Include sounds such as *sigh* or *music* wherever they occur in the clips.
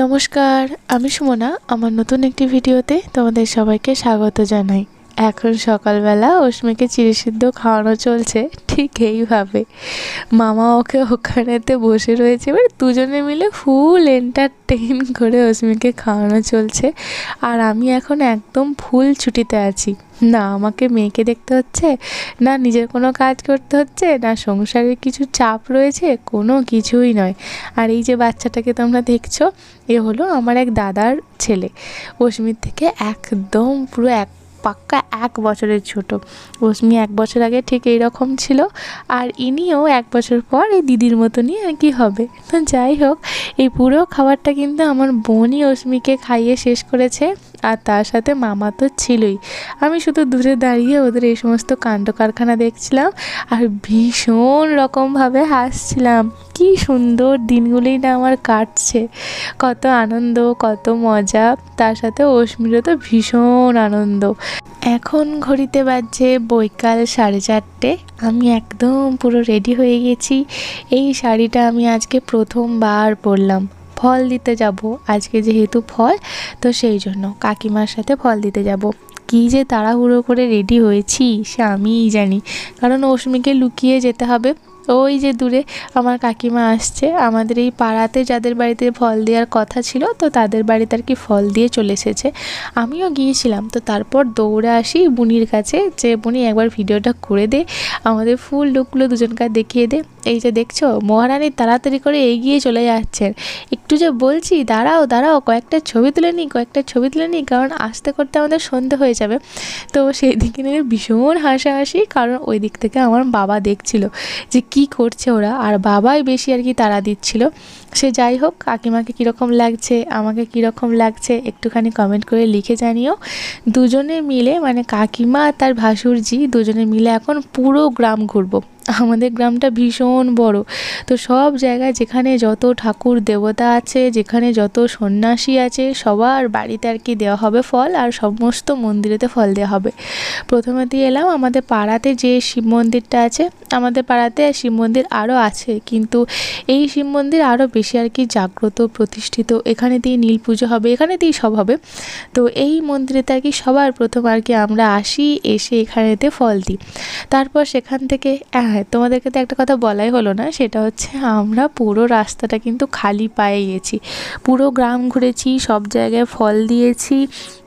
নমস্কার আমি সুমনা। আমার নতুন একটি ভিডিওতে তোমাদের সবাইকে স্বাগত জানাই। এখন সকালবেলা অশ্মিকে চিড়িসিদ্ধ খাওয়ানো চলছে, ঠিক এইভাবে। মামা ওকে ওখানেতে বসে রয়েছে, এবার দুজনে মিলে ফুল এন্টারটেইন করে অশ্মিকে খাওয়ানো চলছে। আর আমি এখন একদম ফুল ছুটিতে আছি। না, আমাকে মেয়েকে দেখতে হচ্ছে, না নিজের কোনো কাজ করতে হচ্ছে, না সংসারের কিছু চাপ রয়েছে, কোনো কিছুই নয়। আর এই যে বাচ্চাটাকে তোমরা দেখছ, এ হলো আমার এক দাদার ছেলে। অস্মির থেকে একদম পুরো এক পাক্কা এক বছরের ছোট। রশ্মি এক বছর আগে ঠিক এইরকম ছিল আর ইনিও এক বছর পর এই দিদির মতনই আর কি হবে। তো যাই হোক, এই পুরো খাবারটা কিন্তু আমার বোনই রশ্মিকে খাইয়ে শেষ করেছে। আর তার সাথে মামা তো ছিলই। আমি শুধু দূরে দাঁড়িয়ে ওদের এই সমস্ত কাণ্ড কারখানা দেখছিলাম আর ভীষণ রকমভাবে হাসছিলাম। কি সুন্দর দিনগুলোই না আমার কাটছে। কত আনন্দ, কত মজা। তার সাথে অশ্মিরও তো ভীষণ আনন্দ। এখন ঘড়িতে বাজছে বৈকাল সাড়ে চারটে। আমি একদম পুরো রেডি হয়ে গেছি। এই শাড়িটা আমি আজকে প্রথমবার পরলাম। ফল দিতে যাব, আজকে যেহেতু ফল, তো সেই জন্য কাকিমার সাথে ফল দিতে যাব। কি যে তাড়াহুড়ো করে রেডি হয়েছি, সে আমিই জানি। কারণ অশ্মিকে লুকিয়ে যেতে হবে। ওই যে দূরে আমার কাকিমা আসছে। আমাদের এই পাড়াতে যাদের বাড়িতে ফল দেওয়ার কথা ছিল, তো তাদের বাড়িতে আর কি ফল দিয়ে চলে এসেছে। আমিও গিয়েছিলাম, তো তারপর দৌড়ে আসি বুনির কাছে যে, বুনি, একবার ভিডিওটা করে দে, আমাদের ফুল লুকগুলো দুজনকার দেখিয়ে দে। এই যে দেখছ, মহারানী তাড়াতাড়ি করে এগিয়ে চলে যাচ্ছেন। একটু যে বলছি, দাঁড়াও দাঁড়াও, কয়েকটা ছবি তুলে নিই, কয়েকটা ছবি তুলে নিই, কারণ আসতে করতে আমাদের সন্ধে হয়ে যাবে। তো সেই দিকে নিয়ে ভীষণ হাসাহাসি, কারণ ওই দিক থেকে আমার বাবা দেখছিল যে কি করছে ওরা? আর বাবাই বেশি আর কি তাড়া দিচ্ছিল। সে যাই হোক, কাকিমাকে কীরকম লাগছে, আমাকে কীরকম লাগছে, একটুখানি কমেন্ট করে লিখে জানিও। দুজনে মিলে মানে কাকিমা আর তার ভাসুরজি, দুজনে মিলে এখন পুরো গ্রাম ঘুরবো। আমাদের গ্রামটা ভীষণ বড়। তো সব জায়গায় যেখানে যত ঠাকুর দেবতা আছে, যেখানে যত সন্ন্যাসী আছে, সবার বাড়িতে আর কি দেওয়া হবে ফল আর সমস্ত মন্দিরেতে ফল দেওয়া হবে। প্রথমে দিয়ে এলাম আমাদের পাড়াতে যে শিব মন্দিরটা আছে, আমাদের পাড়াতে শিব মন্দির আরও আছে, কিন্তু এই শিব মন্দির আরও বেশি আর কি জাগ্রত, প্রতিষ্ঠিত। এখানে দিয়ে নীল পুজো হবে, এখানে দিয়েই সব হবে। তো এই মন্দিরেতে আর কি সবার প্রথম আর কি আমরা আসি, এসে এখানেতে ফল দিই। তারপর সেখান থেকে হ্যাঁ তোমাদেরকে তো একটা কথা বলাই হলো না, সেটা হচ্ছে আমরা পুরো রাস্তাটা কিন্তু খালি পায়ে গেছি। পুরো গ্রাম ঘুরেছি, সব জায়গায় ফল দিয়েছি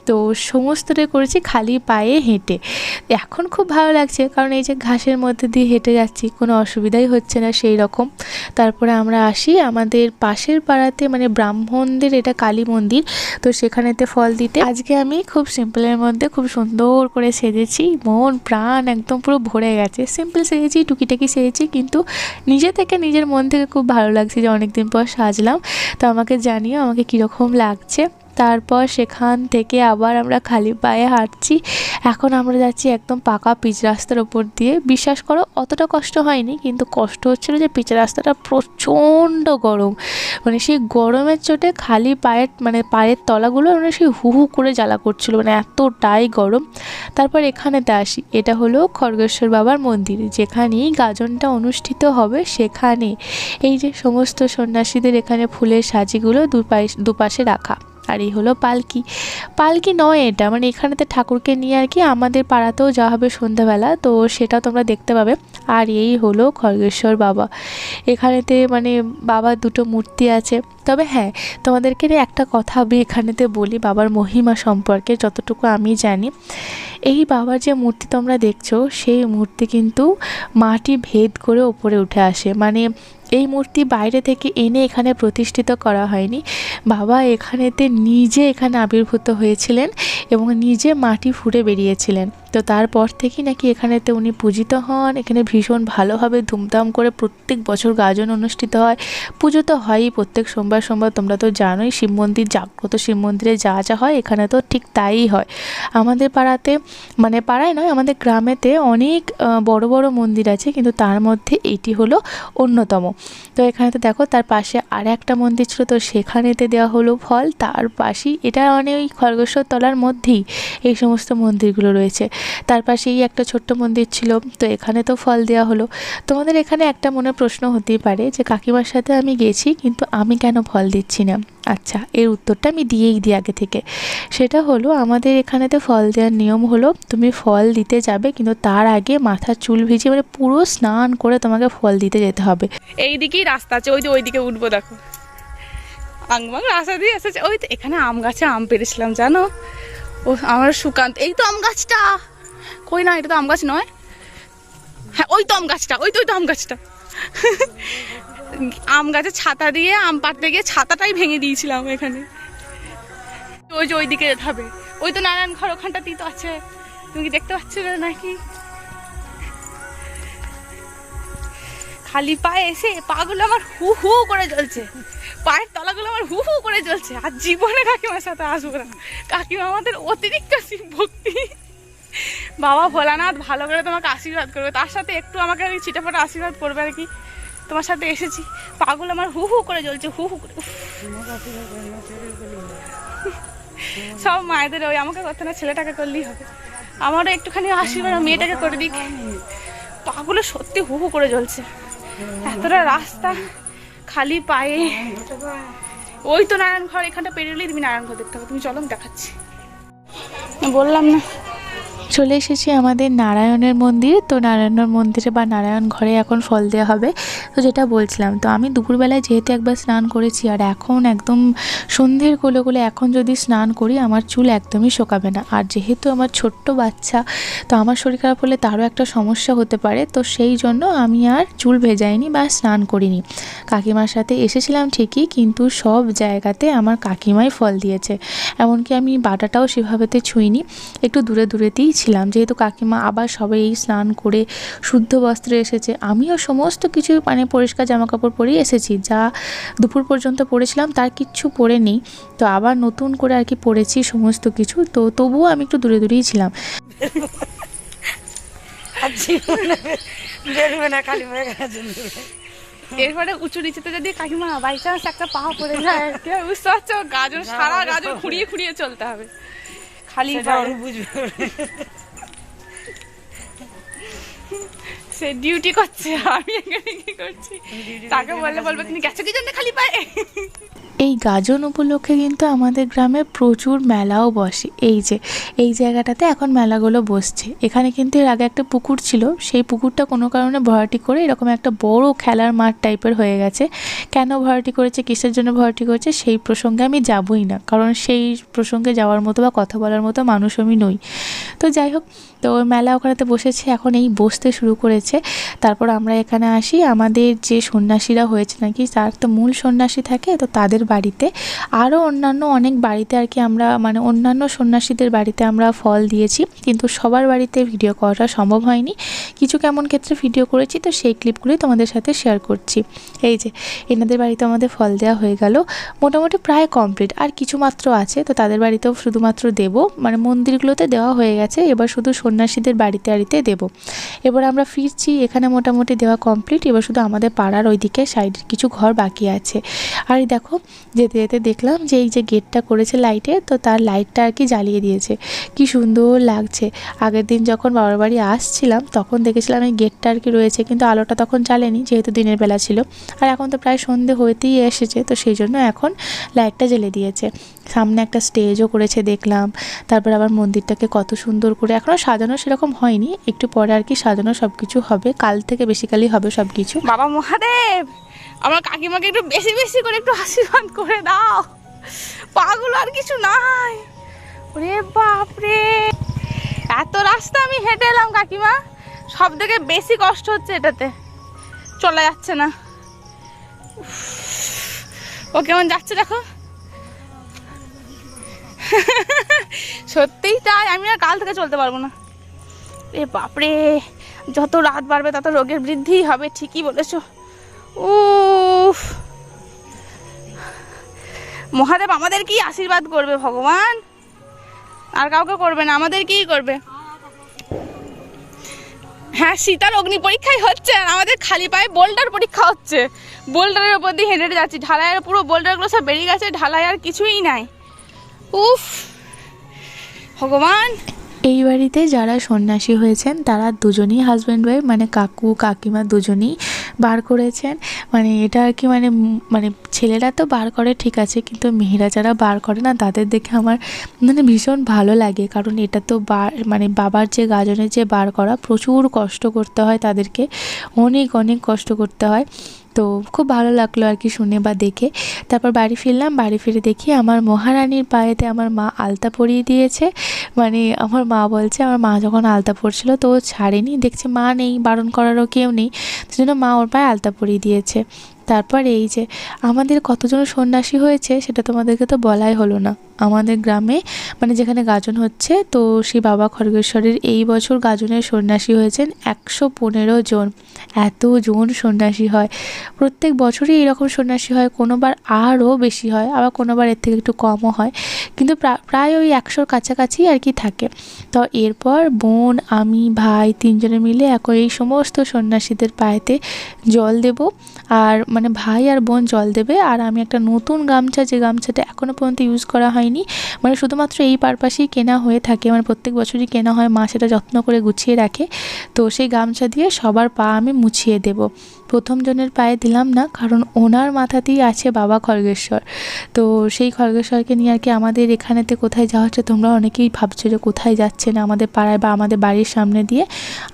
তো সমস্তটাই করেছি খালি পায়ে হেঁটে। এখন খুব ভালো লাগছে, কারণ এই যে ঘাসের মধ্যে দিয়ে হেঁটে যাচ্ছি, কোনো অসুবিধাই হচ্ছে না সেই রকম তারপরে আমরা আসি আমাদের পাশের পাড়াতে মানে ব্রাহ্মণদের এটা কালী মন্দির, তো সেখানেতে ফল দিতে। আজকে আমি খুব সিম্পলের মধ্যে খুব সুন্দর করে সেজেছি, মন, প্রাণ একদম পুরো ভরে গেছে। সিম্পল সেজেছি, টুকিটাকি সেজেছি, কিন্তু নিজে থেকে নিজের মন থেকে খুব ভালো লাগছে যে অনেকদিন পর সাজলাম। তো আমাকে জানিও আমাকে কীরকম লাগছে। তারপর সেখান থেকে আবার আমরা খালি পায়ে হাঁটছি। এখন আমরা যাচ্ছি একদম পাকা পিচ রাস্তার ওপর দিয়ে। বিশ্বাস করো, অতটা কষ্ট হয়নি, কিন্তু কষ্ট হচ্ছিল যে পিচ রাস্তাটা প্রচণ্ড গরম। মানে সেই গরমের চোটে খালি পায়ের মানে পায়ের তলাগুলো মানে সেই হু হু করে জ্বালা করছিল মানে এতটাই গরম। তারপর এখানেতে আসি, এটা হলো খড়গেশ্বর বাবার মন্দির, যেখানেই গাজনটা অনুষ্ঠিত হবে সেখানে। এই যে সমস্ত সন্ন্যাসীদের এখানে ফুলের সাজিগুলো দুপাশে রাখা। আর এই হলো পালকি। পালকি নয় এটা মানে এখানেতে ঠাকুরকে নিয়ে আর কি আমাদের পাড়াতেও যাওয়া হবে সন্ধ্যাবেলা, তো সেটাও তোমরা দেখতে পাবে। আর এই হলো খড়গেশ্বর বাবা। এখানেতে মানে বাবার দুটো মূর্তি আছে। তবে হ্যাঁ তোমাদেরকে একটা কথা আমি এখানেতে বলি, বাবার মহিমা সম্পর্কে যতটুকু আমি জানি। এই বাবার যে মূর্তি তোমরা দেখছ, সেই মূর্তি কিন্তু মাটি ভেদ করে ওপরে উঠে আসে। মানে এই মূর্তি বাইরে থেকে এনে এখানে প্রতিষ্ঠিত করা হয়নি। বাবা এখানেতে নিজে এখানে আবির্ভূত হয়েছিলেন এবং নিজে মাটি ফুঁড়ে বেরিয়েছিলেন। তো তারপর থেকেই নাকি এখানেতে উনি পূজিত হন। এখানে ভীষণ ভালোভাবে ধুমধাম করে প্রত্যেক বছর গাজন অনুষ্ঠিত হয়। পুজো তো হয়ই, প্রত্যেক সোমবার সোমবার তোমরা তো জানোই, শিব মন্দির, জাগ্রত শিব মন্দিরে যা যা হয়, এখানে তো ঠিক তাই হয়। আমাদের পাড়াতে মানে পাড়ায় নয়, আমাদের গ্রামেতে অনেক বড় বড় মন্দির আছে, কিন্তু তার মধ্যে এটি হলো অন্যতম। তো এখানেতে দেখো, তার পাশে আর একটা মন্দির ছিল, তো সেখানেতে দেওয়া হলো ফল। তার পাশেই, এটা মানে ওই খড়গেশ্বর তলার মধ্যেই এই সমস্ত মন্দিরগুলো রয়েছে। তার পাশেই একটা ছোট্ট মন্দির ছিল, তো এখানে তো ফল দেওয়া হলো। তোমাদের এখানে একটা মনে প্রশ্ন হতেই পারে যে, কাকিমার সাথে আমি গেছি, কিন্তু আমি কেন ফল দিচ্ছি না? আচ্ছা এর উত্তরটা আমি দিয়েই দিই আগে থেকে। সেটা হলো, আমাদের এখানেতে ফল দেওয়ার নিয়ম হলো, তুমি ফল দিতে যাবে, কিন্তু তার আগে মাথার চুল ভিজিয়ে মানে পুরো স্নান করে তোমাকে ফল দিতে যেতে হবে। এই দিকেই রাস্তা আছে, ওই ওই দিকে উঠবো, দেখো। রাস্তা দিয়ে এসেছে, ওই তো এখানে আম গাছে আম পেরেছিলাম, জানো? ও, আমার সুকান্ত, এই তো আম গাছটা! কই না, এটা তো আম গাছ নয়। হ্যাঁ ওই তো আম গাছটা, ওই তো ওই তো আম গাছটা। আম গাছে ছাতা দিয়ে, আম পাড়তে গিয়ে ছাতাটাই ভেঙে দিয়েছিলাম এখানে। ওই যে ওই দিকে যেতে হবে। ওই তো নারায়ণ ঘর, ওখানটাতেই তো আছে। তুমি কি দেখতে পাচ্ছ নাকি? খালি পায়ে এসে পাগুলো আমার হু হু করে জ্বলছে। পায়ের তলাগুলো আমার হু হু করে জ্বলছে। আর জীবনে কাকিমার সাথে আসব না। কাকিমা আমাদের অতিরিক্ত ভক্তি। বাবা ভোলানাথ, ভালো করে তোমাকে আশীর্বাদ করবে। তার সাথে একটু আমাকে আর ছিটাফাটা আশীর্বাদ করবে আর কি তোমার সাথে এসেছি। পাগুলো আমার হু হু করে জ্বলছে, হু হু করে। সব মায়েদের ওই আমাকে করতে না, ছেলেটাকে করলেই হবে। আমারও একটুখানি আশীর্বাদ মেয়েটাকে করে দিক। পাগুলো সত্যি হু হু করে জ্বলছে। এতটা রাস্তা খালি পায়ে। ওই তো নারায়ণ ঘর, এখানটা পেরোলেই তুমি নারায়ণ ঘর দেখতে হবে। তুমি চলো দেখাচ্ছি। বললাম না। চলে এসেছি আমাদের নারায়ণের মন্দির। তো নারায়ণের মন্দিরে বা নারায়ণ ঘরে এখন ফল দেওয়া হবে। তো যেটা বলছিলাম, তো আমি দুপুরবেলায় যেহেতু একবার স্নান করেছি আর এখন একদম সন্ধ্যের কোলে কোলে এখন যদি স্নান করি, আমার চুল একদমই শোকাবে না। আর যেহেতু আমার ছোট্ট বাচ্চা, তো আমার শরীর খারাপ হলে তারও একটা সমস্যা হতে পারে। তো সেই জন্য আমি আর চুল ভেজাইনি বা স্নান করিনি। কাকিমার সাথে এসেছিলাম ঠিকই, কিন্তু সব জায়গাতে আমার কাকিমাই ফল দিয়েছে। এমনকি আমি বাটাটাও সেভাবেতে ছুঁইনি। একটু দূরে দূরেতেই ছিলাম যেহেতু কাকিমা আবার সবাই এই স্নান করে শুদ্ধ বস্ত্রে এসেছে আমিও সমস্ত কিছু মানে পরিষ্কার জামা কাপড় পরেই এসেছি। যা দুপুর পর্যন্ত পরেছিলাম তার কিচ্ছু পরে নেই। তো আবার নতুন করে আর কি পরেছি সমস্ত কিছু। তো তবুও আমি একটু দূরে দূরেই ছিলাম। এরপরে উঁচু নিচেতে যদি কাকিমা বাই চান্স একটা পা পড়ে যায় বুঝতে পারছ গাজর সারা গাজর খুঁড়িয়ে খুঁড়িয়ে চলতে হবে। খালি পায়ে। বুঝবে সে ডিউটি করছে আমি এখানে কি করছি? তাকে বললে বলবে তুমি গেছো কি জন্য খালি পায়ে? এই গাজন উপলক্ষে কিন্তু আমাদের গ্রামে প্রচুর মেলাও বসে। এই যে এই জায়গাটাতে এখন মেলাগুলো বসছে। এখানে কিন্তু এর আগে একটা পুকুর ছিল সেই পুকুরটা কোনো কারণে ভরাটি করে এরকম একটা বড় খেলার মাঠ টাইপের হয়ে গেছে। কেন ভরাটি করেছে কিসের জন্য ভরাটি করেছে সেই প্রসঙ্গে আমি যাবই না। কারণ সেই প্রসঙ্গে যাওয়ার মতো বা কথা বলার মতো মানুষ আমি নই। তো যাই হোক তো মেলা ওখানেতে বসেছে, এখন এই বসতে শুরু করেছে। তারপর আমরা এখানে আসি। আমাদের যে সন্ন্যাসীরা হয়েছে নাকি, তার তো মূল সন্ন্যাসী থাকে, তো তাদের বাড়িতে। আরও অন্যান্য অনেক বাড়িতে আর কি আমরা মানে অন্যান্য সন্ন্যাসীদের বাড়িতে আমরা ফল দিয়েছি, কিন্তু সবার বাড়িতে ভিডিও করাটা সম্ভব হয়নি। কিছু কেমন ক্ষেত্রে ভিডিও করেছি, তো সেই ক্লিপগুলোই তোমাদের সাথে শেয়ার করছি। এই যে, এনাদের বাড়িতে আমাদের ফল দেওয়া হয়ে গেল। মোটামুটি প্রায় কমপ্লিট, আর কিছু মাত্র আছে, তো তাদের বাড়িতেও শুধুমাত্র দেব। মানে মন্দিরগুলোতে দেওয়া হয়ে গেছে, এবার শুধু সন্ন্যাসীদের বাড়িতে বাড়িতে দেব। এবার আমরা ফিরছি, এখানে মোটামুটি দেওয়া কমপ্লিট এবার শুধু আমাদের পাড়ার ওইদিকে সাইডের কিছু ঘর বাকি আছে। আর দেখো, যেতে যেতে দেখলাম যে এই যে গেটটা করেছে লাইটে তো তার লাইটটা আর কি জ্বালিয়ে দিয়েছে। কি সুন্দর লাগছে। আগের দিন যখন বাবার বাড়ি আসছিলাম, তখন দেখেছিলাম এই গেটটা আর কি রয়েছে, কিন্তু আলোটা তখন জ্বালেনি, যেহেতু দিনের বেলা ছিল। আর এখন তো প্রায় সন্ধে হইতেই এসেছে, তো সেই জন্য এখন লাইটটা জ্বেলে দিয়েছে। সামনে একটা স্টেজও করেছে দেখলাম। তারপর আবার মন্দিরটাকে কত সুন্দর করে এখনও সাজানো সেরকম হয়নি। একটু পরে আর কি সাজানো সব কিছু হবে। কাল থেকে বেসিক্যালি হবে সব কিছু বাবা মহাদেব! আমার কাকিমাকে একটু বেশি বেশি করে একটু আশীর্বাদ করে দাও। পাগুলো আর কিছু নাই। ওরে বাপরে! এত রাস্তা আমি হেঁটে এলাম কাকিমা। সব থেকে বেশি কষ্ট হচ্ছে এটাতে। চলে যাচ্ছে না। ও কেমন যাচ্ছে দেখো। *laughs* সত্যিই তাই, আমি আর কাল থেকে চলতে পারব না। এ বাপরে, যত রাত বাড়বে তত রোগের বৃদ্ধি হবে, ঠিকই বলেছ। উফ। মহাদেব আমাদের কি আশীর্বাদ করবে ভগবান? আর কাউকে করবে না, আমাদের কি করবে? হ্যাঁ সীতার অগ্নি পরীক্ষাই হচ্ছে আর আমাদের খালি পায়ে বোল্ডার পরীক্ষা হচ্ছে। বোল্ডারের উপর দিয়ে হেঁটে যাচ্ছি, ঢালাইয়ের পুরো বোল্ডারগুলো সব বেরিয়ে গেছে ঢালাই আর কিছুই নাই। উফ। ভগবান। এই বাড়িতে যারা সন্ন্যাসী হয়েছেন, তারা দুজনেই হাজব্যান্ড ওয়াইফ মানে কাকু, কাকিমা দুজনেই বার করেছেন। মানে এটা আর কি মানে মানে ছেলেরা তো বার করে, ঠিক আছে, কিন্তু মেয়েরা যারা বার করে না, তাদের দেখে আমার মানে ভীষণ ভালো লাগে। কারণ এটা তো বার মানে বাবার যে গাজনের যে বার করা, প্রচুর কষ্ট করতে হয় তাদেরকে। অনেক অনেক কষ্ট করতে হয়। তো খুব ভালো লাগল আর কি শুনে বা দেখে। তারপর বাড়ি ফিরলাম, বাড়ি ফিরে দেখি আমার মহারানীর পায়েতে আমার মা আলতা পরিয়ে দিয়েছে। মানে আমার মা বলছে, আমার মা যখন আলতা পরছিল তো ছাড়েনি। দেখছে মা নেই, বারণ করারও কেউ নেই। সেজন্য মা ওর পায়ে আলতা পরিয়ে দিয়েছে। তারপর এই যে আমাদের কতজন সন্ন্যাসী হয়েছে, সেটা তোমাদেরকে তো বলাই হলো না। আমাদের গ্রামে মানে যেখানে গাজন হচ্ছে, তো সেই বাবা খড়গেশ্বরের এই বছর গাজনের সন্ন্যাসী হয়েছেন একশো পনেরো জন। এত জন সন্ন্যাসী হয়। প্রত্যেক বছরই এরকম সন্ন্যাসী হয়, কোনোবার আরও বেশি হয়, আবার কোনোবার এর থেকে একটু কমও হয়। কিন্তু প্রা- প্রায় ওই একশোর কাছাকাছি আর কি থাকে। তো এরপর বোন, আমি, ভাই তিনজনে মিলে এখন এই সমস্ত সন্ন্যাসীদের পায়েতে জল দেব। আর মানে ভাই আর বোন জল দেবে, আর আমি একটা নতুন গামছা, যে গামছাটা এখনও পর্যন্ত ইউজ করা হয়নি মানে শুধুমাত্র এই পারপাসেই কেনা হয়ে থাকে মানে প্রত্যেক বছরই কেনা হয়, মা সেটা যত্ন করে গুছিয়ে রাখে, তো সেই গামছা দিয়ে সবার পা আমি মুছিয়ে দেব। প্রথম জনের পায়ে দিলাম না, কারণ ওনার মাথাতেই আছে বাবা খড়গেশ্বর, তো সেই খড়গেশ্বরকে নিয়ে আর কি আমাদের এখানেতে কোথায় যাওয়া হচ্ছে, তোমরা অনেকেই ভাবছ যে কোথায় যাচ্ছে না আমাদের পাড়ায় বা আমাদের বাড়ির সামনে দিয়ে,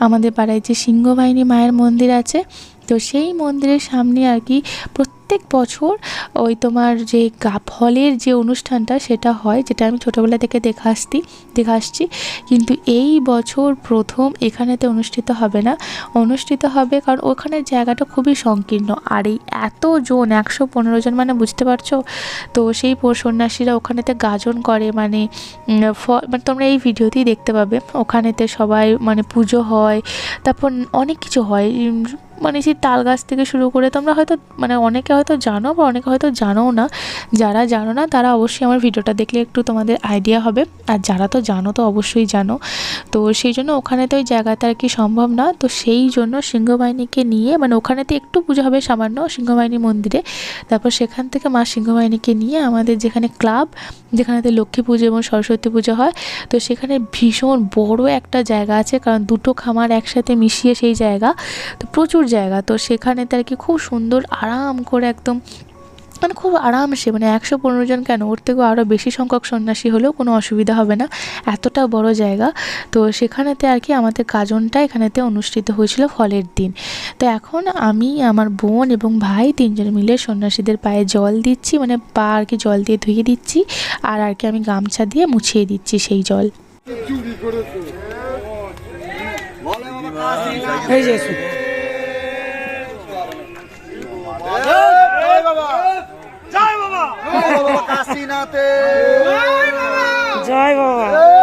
আমাদের পাড়ায় যে সিংহবাহিনী মায়ের মন্দির আছে তো সেই মন্দিরের সামনে আর কি প্রত্যেক বছর ওই তোমার যে গা ফলের যে অনুষ্ঠানটা সেটা হয়, যেটা আমি ছোটোবেলা থেকে দেখে আসছি দেখে আসছি। কিন্তু এই বছর প্রথম এখানেতে অনুষ্ঠিত হবে না। অনুষ্ঠিত হবে কারণ ওখানের জায়গাটা খুবই সংকীর্ণ। আর এই এত জন, একশো পনেরো জন মানে বুঝতে পারছ? তো সেই সন্ন্যাসীরা ওখানেতে গাজন করে মানে মানে তোমরা এই ভিডিওতেই দেখতে পাবে। ওখানেতে সবাই মানে পুজো হয়, তারপর অনেক কিছু হয়। মানে সেই তাল গাছ থেকে শুরু করে তোমরা হয়তো মানে অনেকে হয়তো জানো বা অনেকে হয়তো জানোও না। যারা জানো না, তারা অবশ্যই আমার ভিডিওটা দেখলে একটু তোমাদের আইডিয়া হবে। আর যারা তো জানো তো অবশ্যই জানো। তো সেই জন্য ওখানে তো ওই জায়গাতে আর কি সম্ভব না। তো সেই জন্য সিংহবাহিনীকে নিয়ে মানে ওখানেতে একটু পুজো হবে সামান্য সিংহবাহিনী মন্দিরে। তারপর সেখান থেকে মা সিংহবাহিনীকে নিয়ে আমাদের যেখানে ক্লাব, যেখানেতে লক্ষ্মী পুজো এবং সরস্বতী পুজো হয়, তো সেখানে ভীষণ বড় একটা জায়গা আছে। কারণ দুটো খামার একসাথে মিশিয়ে সেই জায়গা। তো প্রচুর জায়গা। তো সেখানেতে আর কি খুব সুন্দর আরাম করে একদম মানে খুব আরামসে মানে একশো পনেরো জন কেন? ওর থেকেও আরও বেশি সংখ্যক সন্ন্যাসী হলেও কোনো অসুবিধা হবে না। এতটা বড় জায়গা। তো সেখানেতে আর কি আমাদের গাজনটা এখানেতে অনুষ্ঠিত হয়েছিল ফলের দিন। তো এখন আমি, আমার বোন এবং ভাই তিনজন মিলে সন্ন্যাসীদের পায়ে জল দিচ্ছি মানে পা আর কি জল দিয়ে ধুয়ে দিচ্ছি, আর আর কি আমি গামছা দিয়ে মুছিয়ে দিচ্ছি সেই জল। এই যে এসো। কাশীনাথে জয় বাবা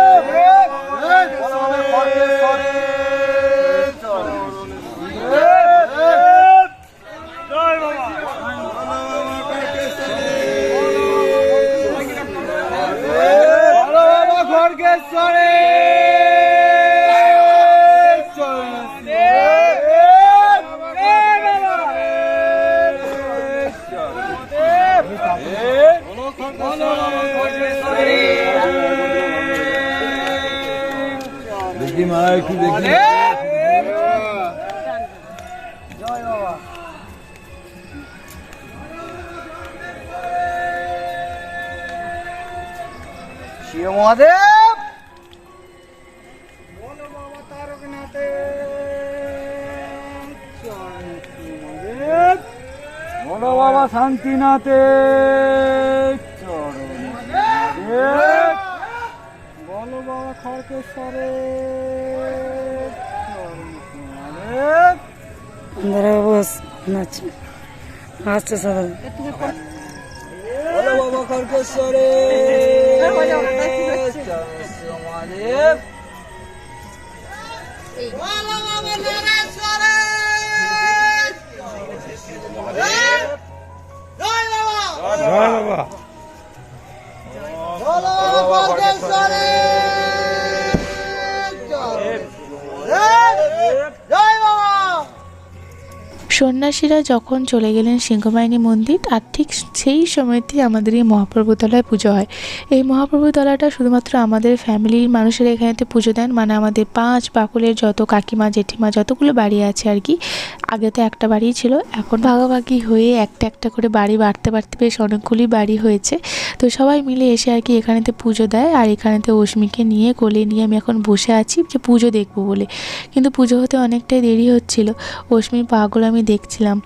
একটু দেখি। শিব মহাদেব। বলো বাবা শান্তিনাথে। বাবা বস নাচছে। আসছে সবাই। বাবা খড়কেশ্বরে মহাদেব জয় বাবা। Yeah. সন্ন্যাসীরা যখন চলে গেলেন সিংহবাহিনী মন্দির, আর ঠিক সেই সময়তেই আমাদের এই মহাপ্রভুতলায় পুজো হয়। এই মহাপ্রভুতলাটা শুধুমাত্র আমাদের ফ্যামিলির মানুষেরা এখানেতে পুজো দেন মানে আমাদের পাঁচ বাকুলের যত কাকিমা, জেঠিমা, যতগুলো বাড়ি আছে আর কি আগে তো একটা বাড়িই ছিল, এখন ভাগাভাগি হয়ে একটা একটা করে বাড়ি বাড়তে বাড়তে বেশ অনেকগুলি বাড়ি হয়েছে। তো সবাই মিলে এসে আর কি এখানেতে পুজো দেয়, আর এখানেতে অশ্মিকে নিয়ে, কোলে নিয়ে আমি এখন বসে আছি যে পুজো দেখব বলে। কিন্তু পুজো হতে অনেকটাই দেরি হচ্ছিল। অশ্মির পাগুলো আমি দেখছিলাম।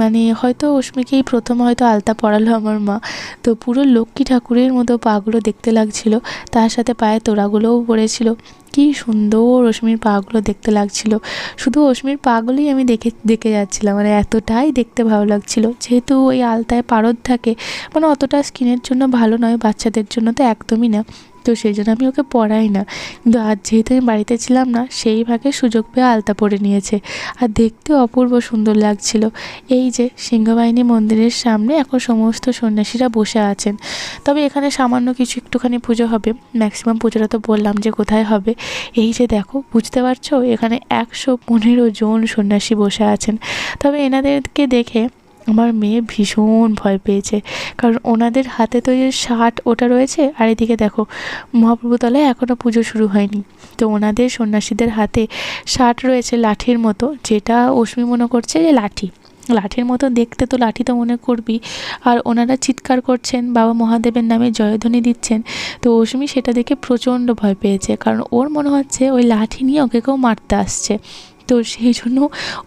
মানে হয়তো অশ্মিকেই প্রথম হয়তো আলতা পরালো আমার মা। তো পুরো লক্ষ্মী ঠাকুরের মতো পাগুলো দেখতে লাগছিল। তার সাথে পায়ে তোড়াগুলোও পড়েছিল। কি সুন্দর অশ্মির পাগুলো দেখতে লাগছিল। শুধু অশ্মির পাগুলোই আমি দেখে দেখে যাচ্ছিলাম। মানে এতটাই দেখতে ভালো লাগছিল। যেহেতু ওই আলতায় পারদ থাকে মানে অতটা স্কিনের জন্য ভালো নয়, বাচ্চাদের জন্য তো একদমই না। তো সেই জন্য আমি ওকে পড়াই না। কিন্তু আজ যেহেতু আমি বাড়িতে ছিলাম না, সেই ভাগে সুযোগ পেয়ে আলতা পরে নিয়েছে। আর দেখতে অপূর্ব সুন্দর লাগছিল। এই যে সিংহবাহিনী মন্দিরের সামনে এখন সমস্ত সন্ন্যাসীরা বসে আছেন। তবে এখানে সামান্য কিছু একটুখানি পুজো হবে। ম্যাক্সিমাম পুজোটা তো বললাম যে কোথায় হবে। এই যে দেখো, বুঝতে পারছ? এখানে একশো পনেরো জন সন্ন্যাসী বসে আছেন। তবে এনাদেরকে দেখে আমার মেয়ে ভীষণ ভয় পেয়েছে। কারণ ওনাদের হাতে তো এই শার্ট ওটা রয়েছে, আর এদিকে দেখো মহাপ্রভুতলায় এখনও পুজো শুরু হয়নি। তো ওনাদের সন্ন্যাসীদের হাতে শার্ট রয়েছে লাঠির মতো, যেটা অশ্মি মনে করছে যে লাঠি। লাঠির মতো দেখতে তো লাঠি তো মনে করবি আর ওনারা চিৎকার করছেন, বাবা মহাদেবের নামে জয়ধ্বনি দিচ্ছেন। তো অশ্মি সেটা দেখে প্রচণ্ড ভয় পেয়েছে, কারণ ওর মনে হচ্ছে ওই লাঠি নিয়ে ওকে কেউ মারতে আসছে। তো সেই জন্য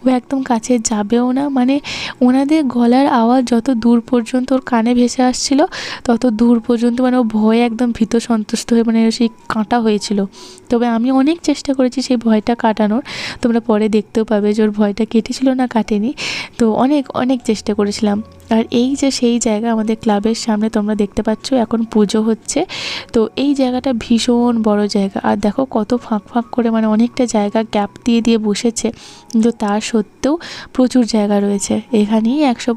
ও একদম কাছে যাবেও না। মানে ওনাদের গলার আওয়াজ যত দূর পর্যন্ত ওর কানে ভেসে আসছিল, তত দূর পর্যন্ত মানে ও ভয়ে একদম ভীত সন্তুষ্ট হয়ে মানে সেই কাঁটা হয়েছিল। তবে আমি অনেক চেষ্টা করেছি সেই ভয়টা কাটানোর। তোমরা পরে দেখতেও পাবে যে ওর ভয়টা কেটেছিল না, কাটেনি। তো অনেক অনেক চেষ্টা করেছিলাম। আর এই যে সেই জায়গা আমাদের ক্লাবের সামনে তোমরা দেখতে পাচ্ছ, এখন পুজো হচ্ছে। তো এই জায়গাটা ভীষণ বড় জায়গা। আর দেখো কত ফাঁক ফাঁক করে মানে অনেকটা জায়গা গ্যাপ দিয়ে দিয়ে বসেছে। কিন্তু তার সত্ত্বেও প্রচুর জায়গা রয়েছে। এখানেই একশো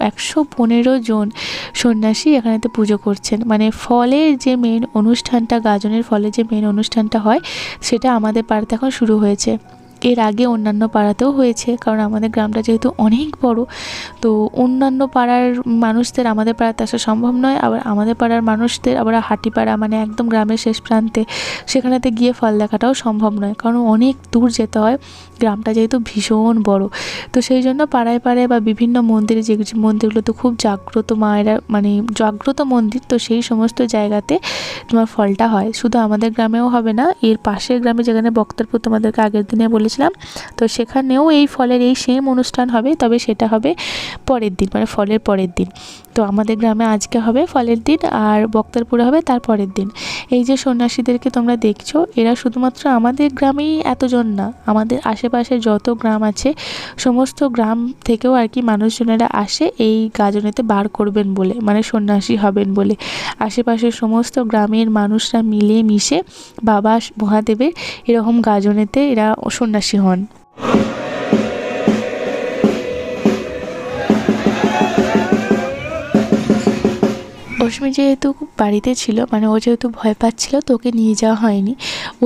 একশো পনেরো জন সন্ন্যাসী এখানেতে পুজো করছেন। মানে ফলের যে মেন অনুষ্ঠানটা, গাজনের ফলে যে মেন অনুষ্ঠানটা হয়, সেটা আমাদের পাড়াতে এখন শুরু হয়েছে। এর আগে অন্যান্য পাড়াতেও হয়েছে, কারণ আমাদের গ্রামটা যেহেতু অনেক বড়, তো অন্যান্য পাড়ার মানুষদের আমাদের পাড়াতে আসা সম্ভব নয়। আবার আমাদের পাড়ার মানুষদের আবার হাটিপাড়া মানে একদম গ্রামের শেষ প্রান্তে, সেখানেতে গিয়ে ফল দেখাটাও সম্ভব নয়, কারণ অনেক দূর যেতে হয়। গ্রামটা যেহেতু ভীষণ বড়, তো সেই জন্য পাড়ায় পাড়ায় বা বিভিন্ন মন্দিরে যে মন্দিরগুলো তো খুব জাগ্রত মায়েরা মানে জাগ্রত মন্দির, তো সেই সমস্ত জায়গাতে তোমার ফলটা হয়। শুধু আমাদের গ্রামেও হবে না, এর পাশের গ্রামে যেখানে বক্তারপুর তোমাদেরকে আগের দিনে বলেছিলাম, তো সেখানেও এই ফলের এই সেম অনুষ্ঠান হবে, তবে সেটা হবে পরের দিন মানে ফলের পরের দিন। তো আমাদের গ্রামে আজকে হবে ফলের দিন, আর বক্তারপুরে হবে তার পরের দিন। এই যে সন্ন্যাসীদেরকে তোমরা দেখছ, এরা শুধুমাত্র আমাদের গ্রামেই এতজন না, আমাদের আশেপাশে যত গ্রাম আছে, সমস্ত গ্রাম থেকেও আর কি মানুষজনেরা আসে এই গাজনেতে বার করবেন বলে মানে সন্ন্যাসী হবেন বলে। আশেপাশের সমস্ত গ্রামের মানুষরা মিলে মিশে বাবা মহাদেবের এরকম গাজনেতে এরা সন্ন্যাসী হন। অশ্মি যেহেতু বাড়িতে ছিল মানে ও যেহেতু ভয় পাচ্ছিল, তো ওকে নিয়ে যাওয়া হয়নি।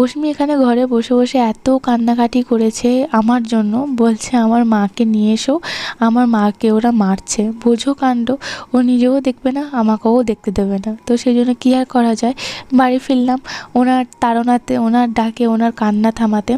অশ্মি এখানে ঘরে বসে বসে এত কান্নাকাটি করেছে আমার জন্য, বলছে আমার মাকে নিয়ে এসো, আমার মাকে ওরা মারছে। বোঝো কাণ্ড, ও নিজেও দেখবে না, আমাকেও দেখতে দেবে না। তো সেই জন্য কী আর করা যায়? বাড়ি ফিরলাম, ওনার তাড়নাতে, ওনার ডাকে, ওনার কান্না থামাতে।